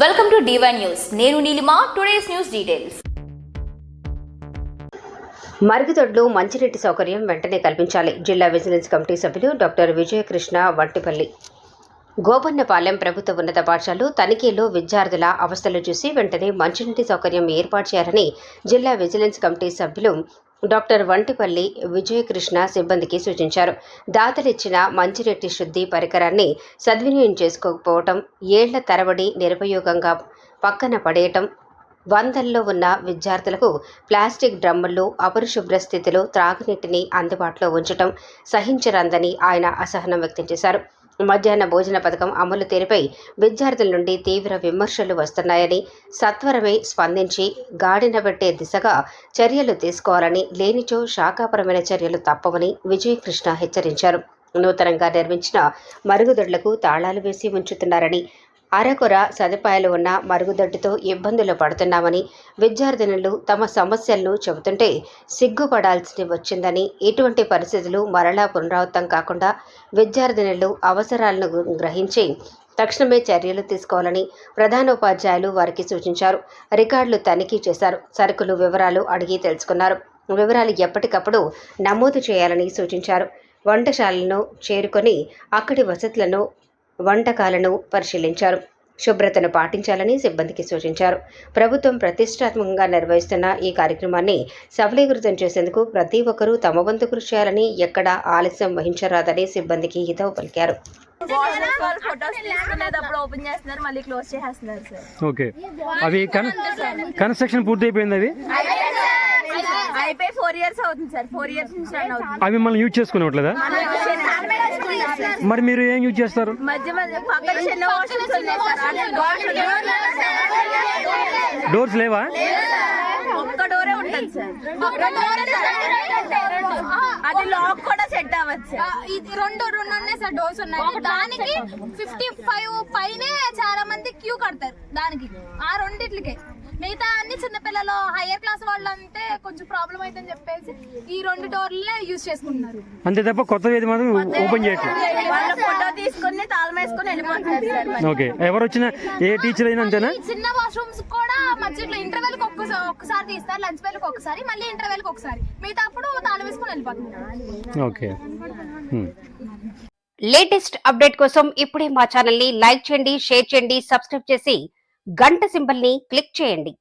Welcome to DY news నేను Neelima today's news details మరుగుదొడ్లు మంచినీటి సౌకర్యం వెంటనే కల్పించాలి. జిల్లా విజిలెన్స్ కమిటీ సభ్యులు డాక్టర్ విజయకృష్ణ వంటిపల్లి. గోపన్నపాలెం ప్రభుత్వ ఉన్నత పాఠశాలలో తనిఖీలో విద్యార్థుల అవస్థలు చూసి వెంటనే మంచినీటి సౌకర్యం ఏర్పాటు చేయాలని జిల్లా విజిలెన్స్ కమిటీ సభ్యులు డాక్టర్ వంటిపల్లి విజయకృష్ణ సిబ్బందికి సూచించారు. దాతలిచ్చిన మంచినీటి శుద్ధి పరికరాన్ని సద్వినియోగం చేసుకోకపోవటం ఏళ్ళ తరబడి నిరుపయోగంగా పక్కన పడేయటం వందల్లో ఉన్న విద్యార్థులకు ప్లాస్టిక్ డ్రమ్ముల్లో అపరిశుభ్ర స్థితిలో త్రాగునీటిని అందుబాటులో ఉంచటం సహించరందని ఆయన అసహనం వ్యక్తం చేశారు. మధ్యాహ్న భోజన పథకం అమలు తీరుపై విద్యార్థుల నుండి తీవ్ర విమర్శలు వస్తున్నాయని సత్వరమే స్పందించి గాడిన పెట్టే దిశగా చర్యలు తీసుకోవాలని లేనిచో శాఖాపరమైన చర్యలు తప్పవని విజయకృష్ణ హెచ్చరించారు. నూతనంగా నిర్మించిన మరుగుదొడ్లకు తాళాలు వేసి ఉంచుతున్నారని అరకొర సదుపాయాలు ఉన్న మరుగుదొడ్డితో ఇబ్బందులు పడుతున్నామని విద్యార్థినులు తమ సమస్యలను చెబుతుంటే సిగ్గుపడాల్సి వచ్చిందని ఇటువంటి పరిస్థితులు మరలా పునరావృతం కాకుండా విద్యార్థినులు అవసరాలను గ్రహించి తక్షణమే చర్యలు తీసుకోవాలని ప్రధానోపాధ్యాయులు వారికి సూచించారు. రికార్డులు తనిఖీ చేశారు. సరుకులు వివరాలు అడిగి తెలుసుకున్నారు. వివరాలు ఎప్పటికప్పుడు నమోదు చేయాలని సూచించారు. వంటశాలను చేరుకొని అక్కడి వసతులను వంటకాలను పరిశీలించారు. శుభ్రతను పాటించాలని సిబ్బందికి సూచించారు. ప్రభుత్వం ప్రతిష్టాత్మకంగా నిర్వహిస్తున్న ఈ కార్యక్రమాన్ని సఫలీకృతం చేసేందుకు ప్రతి ఒక్కరూ తమ వంతు కృషి చేయాలని ఎక్కడా ఆలస్యం వహించరాదని సిబ్బందికి హితవు పలికారు. వాట్సాప్ వాళ్ళు ఫొటోస్ తీసుకునేటప్పుడు ఓపెన్ చేస్తున్నారు మళ్ళీ క్లోజ్ చేసేస్తున్నారు సార్ ఓకే. అవి కన్ కన్స్ట్రక్షన్ పూర్తి అయిపోయింది అవి అయిపోయి ఫోర్ ఇయర్స్ అవుతుంది సార్. ఫోర్ ఇయర్స్ నుంచి రన్ అవుతుంది. అవి మనం యూజ్ చేసుకునేవట్లేదా? మరి మీరు ఏం యూజ్ చేస్తారు. డోర్స్ లేవా? ఒక్క డోరే ఉంటుంది సార్. అది లాక్ కూడా సెట్ అవ్వచ్చు ఇది రెండు రెండు ఉన్నాయి సార్ డోస్ ఉన్నాయి. దానికి ఫిఫ్టీ ఫైవ్ పైనే చాలా మంది క్యూ కడతారు. దానికి. హైయర్ క్లాస్ వాళ్ళు అంటే కొంచెం ప్రాబ్లం అవుతుందని చెప్పేసి ఈ రెండు డోర్లే యూజ్ చేసుకుంటున్నారు. అంతే తప్ప కొత్త ఏది మాత్రం ఓపెన్ చేయట్లేదు. వాళ్ళ ఫోటో తీసుకుని తాళం వేసుకుని వెళ్ళిపోతున్నారు సార్ మరి. ఓకే ఎవరు వచ్చినా ఏ టీచర్ అయినా అంతేనా? ఈ చిన్న వాష్రూమ్స్ కూడా ఇంటర్వెల్కి ఒక్కసారి ఒక్కసారి తీస్తారు. లంచ్ బెల్కి ఒకసారి మళ్ళీ ఇంటర్వెల్కి ఒకసారి మిగతా అప్పుడు తాళం వేసుకుని వెళ్ళిపోతున్నారు. ఓకే. లేటెస్ట్ అప్డేట్ కోసం ఇప్పుడే మా ఛానల్ని లైక్ చేయండి షేర్ చేయండి సబ్స్క్రైబ్ చేసి గంట సింబల్ని క్లిక్ చేయండి.